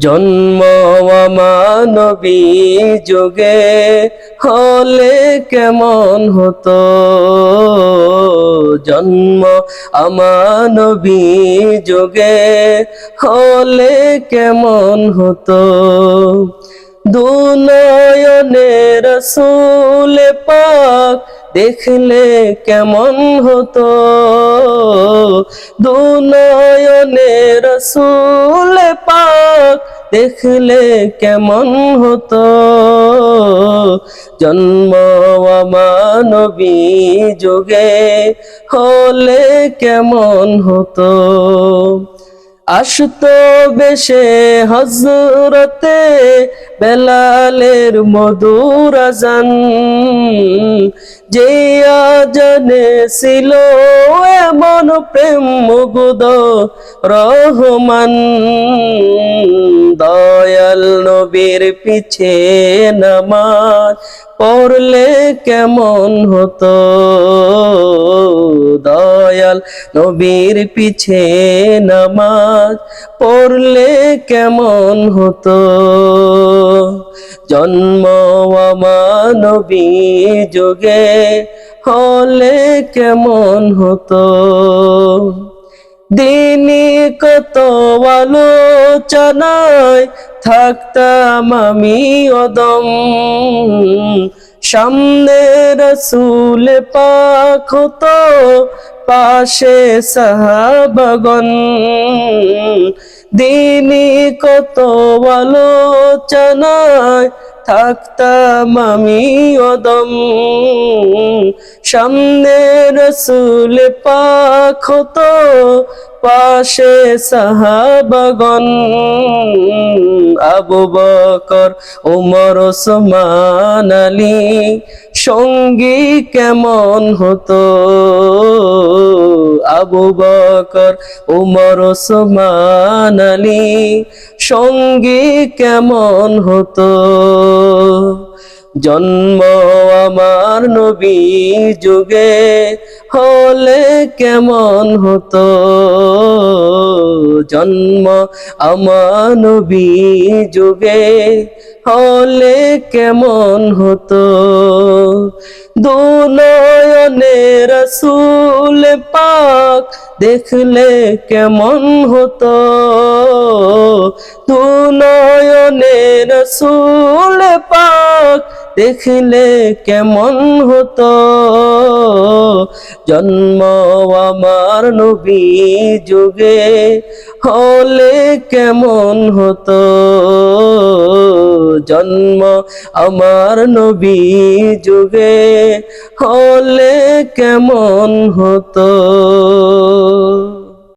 জন্ম মানবী যোগে হলে কেমন হতো? জন্ম আমানবী যোগে হলে কেমন হতো? দুনয়নের রসুল পাক দেখলে কেমন হতো? দুনয়নের রসুল পাক দেখলে কেমন হতো? জন্ম মানবী যোগে হলে কেমন হতো? আসতো বেশে হজরতে বেলালের মধুর আজান। যে আজানে ছিল এমন প্রেম মুগুদ রহমান। দয়াল নবীর পিছে নামাজ পড়লে কেমন হতো? দয়াল নবীর পিছে নামাজ পড়লে কেমন হতো? জন্ম মানবী যোগে হলে কেমন হতো? দিনী কত আলোচনায় থাকতাম আমি অদম। সামনে রসুল পাক হতো, পাশে সাহাবাগন দিনী কত আলোচনায় থাকতাম আমি অদম। সামনে রসুল পাক হতো পাশে সাহাবাগন আবু বকর ওমর ওসমান, আলী, সঙ্গী কেমন হতো? আবু বকর ওমর ওসমান, আলী, সঙ্গী কেমন হতো? জন্ম আমার নবী যুগে হলে কেমন হতো? জন্ম আমার নবী যুগে হলে কেমন হতো? দুনয়নে রসুল পাক দেখলে কেমন হতো? দুনয়নে রসুল পাক দেখলে কেমন হতো? জন্ম আমার নবী যুগে হলে কেমন হতো? জন্ম আমার নবী যুগে হলে কেমন হতো?